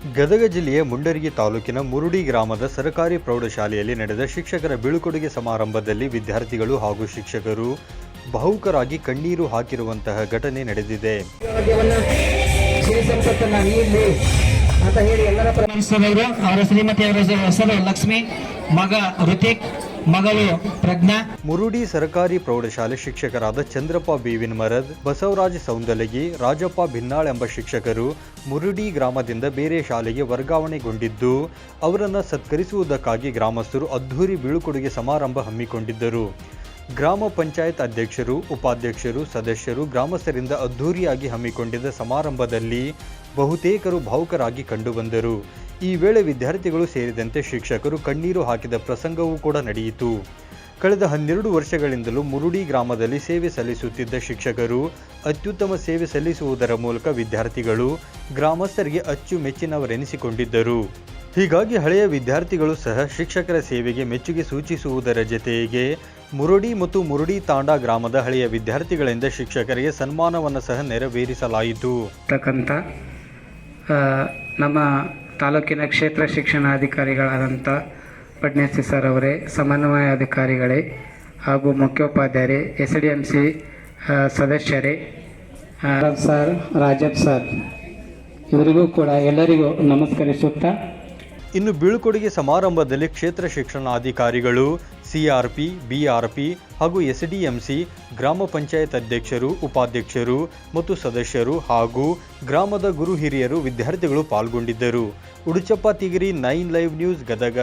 ಗದಗ ಜಿಲ್ಲೆಯ ಮುಂಡರಗಿ ತಾಲೂಕಿನ ಮುರುಡಿ ಗ್ರಾಮದ ಸರ್ಕಾರಿ ಪ್ರೌಢಶಾಲೆಯಲ್ಲಿ ನಡೆದ ಶಿಕ್ಷಕರ ಬೀಳ್ಕೊಡುಗೆ ಸಮಾರಂಭದಲ್ಲಿ ವಿದ್ಯಾರ್ಥಿಗಳು ಹಾಗೂ ಶಿಕ್ಷಕರು ಬಹುಕರಾಗಿ ಕಣ್ಣೀರು ಹಾಕಿರುವಂತಹ ಘಟನೆ ನಡೆದಿದೆ. ಲಕ್ಷ್ಮಿ ಮಗ ಋತಿಕ್ ಮಗಳು ಪ್ರಜ್ಞಾ. ಮುರುಡಿ ಸರ್ಕಾರಿ ಪ್ರೌಢಶಾಲೆ ಶಿಕ್ಷಕರಾದ ಚಂದ್ರಪ್ಪ ಬೇವಿನ ಮರದ್ ಬಸವರಾಜ ಸೌಂದಲಗಿ, ರಾಜಪ್ಪ ಭಿನ್ನಾಳ್ ಎಂಬ ಶಿಕ್ಷಕರು ಮುರುಡಿ ಗ್ರಾಮದಿಂದ ಬೇರೆ ಶಾಲೆಗೆ ವರ್ಗಾವಣೆಗೊಂಡಿದ್ದು, ಅವರನ್ನು ಸತ್ಕರಿಸುವುದಕ್ಕಾಗಿ ಗ್ರಾಮಸ್ಥರು ಅದ್ಧೂರಿ ಬೀಳುಕೊಡುಗೆ ಸಮಾರಂಭ ಹಮ್ಮಿಕೊಂಡಿದ್ದರು. ಗ್ರಾಮ ಪಂಚಾಯತ್ ಅಧ್ಯಕ್ಷರು, ಉಪಾಧ್ಯಕ್ಷರು, ಸದಸ್ಯರು ಗ್ರಾಮಸ್ಥರಿಂದ ಅದ್ಧೂರಿಯಾಗಿ ಹಮ್ಮಿಕೊಂಡಿದ್ದ ಸಮಾರಂಭದಲ್ಲಿ ಬಹುತೇಕರು ಭಾವುಕರಾಗಿ ಕಂಡುಬಂದರು. ಈ ವೇಳೆ ವಿದ್ಯಾರ್ಥಿಗಳು ಸೇರಿದಂತೆ ಶಿಕ್ಷಕರು ಕಣ್ಣೀರು ಹಾಕಿದ ಪ್ರಸಂಗವೂ ಕೂಡ ನಡೆಯಿತು. ಕಳೆದ ಹನ್ನೆರಡು ವರ್ಷಗಳಿಂದಲೂ ಮುರುಡಿ ಗ್ರಾಮದಲ್ಲಿ ಸೇವೆ ಸಲ್ಲಿಸುತ್ತಿದ್ದ ಶಿಕ್ಷಕರು ಅತ್ಯುತ್ತಮ ಸೇವೆ ಸಲ್ಲಿಸುವುದರ ಮೂಲಕ ವಿದ್ಯಾರ್ಥಿಗಳು ಗ್ರಾಮಸ್ಥರಿಗೆ ಅಚ್ಚುಮೆಚ್ಚಿನವರೆನಿಸಿಕೊಂಡಿದ್ದರು. ಹೀಗಾಗಿ ಹಳೆಯ ವಿದ್ಯಾರ್ಥಿಗಳು ಸಹ ಶಿಕ್ಷಕರ ಸೇವೆಗೆ ಮೆಚ್ಚುಗೆ ಸೂಚಿಸುವುದರ ಜತೆಗೆ ಮುರುಡಿ ಮತ್ತು ಮುರುಡಿ ತಾಂಡಾ ಗ್ರಾಮದ ಹಳೆಯ ವಿದ್ಯಾರ್ಥಿಗಳಿಂದ ಶಿಕ್ಷಕರಿಗೆ ಸನ್ಮಾನವನ್ನು ಸಹ ನೆರವೇರಿಸಲಾಯಿತು. ನಮ್ಮ ತಾಲೂಕಿನ ಕ್ಷೇತ್ರ ಶಿಕ್ಷಣಾಧಿಕಾರಿಗಳಾದಂಥ ಪಡ್ನೇಸಿ ಸರ್ ಅವರೇ, ಸಮನ್ವಯ ಅಧಿಕಾರಿಗಳೇ ಹಾಗೂ ಮುಖ್ಯೋಪಾಧ್ಯಾಯರೇ ಎಸ್ ಡಿ ಎಂ ಸಿ ಸದಸ್ಯರೇ ಸರ್ ರಾಜಬ್ ಸರ್, ಇವರಿಗೂ ಕೂಡ ಎಲ್ಲರಿಗೂ ನಮಸ್ಕರಿಸುತ್ತಾ. ಇನ್ನು ಬೀಳ್ಕೊಡುಗೆ ಸಮಾರಂಭದಲ್ಲಿ ಕ್ಷೇತ್ರ ಶಿಕ್ಷಣಾಧಿಕಾರಿಗಳು ಸಿಆರ್ಪಿ, ಬಿಆರ್ಪಿ ಹಾಗೂ ಎಸ್ಡಿಎಂಸಿ ಗ್ರಾಮ ಪಂಚಾಯತ್ ಅಧ್ಯಕ್ಷರು, ಉಪಾಧ್ಯಕ್ಷರು ಮತ್ತು ಸದಸ್ಯರು ಹಾಗೂ ಗ್ರಾಮದ ಗುರು ಹಿರಿಯರು ವಿದ್ಯಾರ್ಥಿಗಳು ಪಾಲ್ಗೊಂಡಿದ್ದರು. Uduchappa, Tigiri, nine live news, Gadag.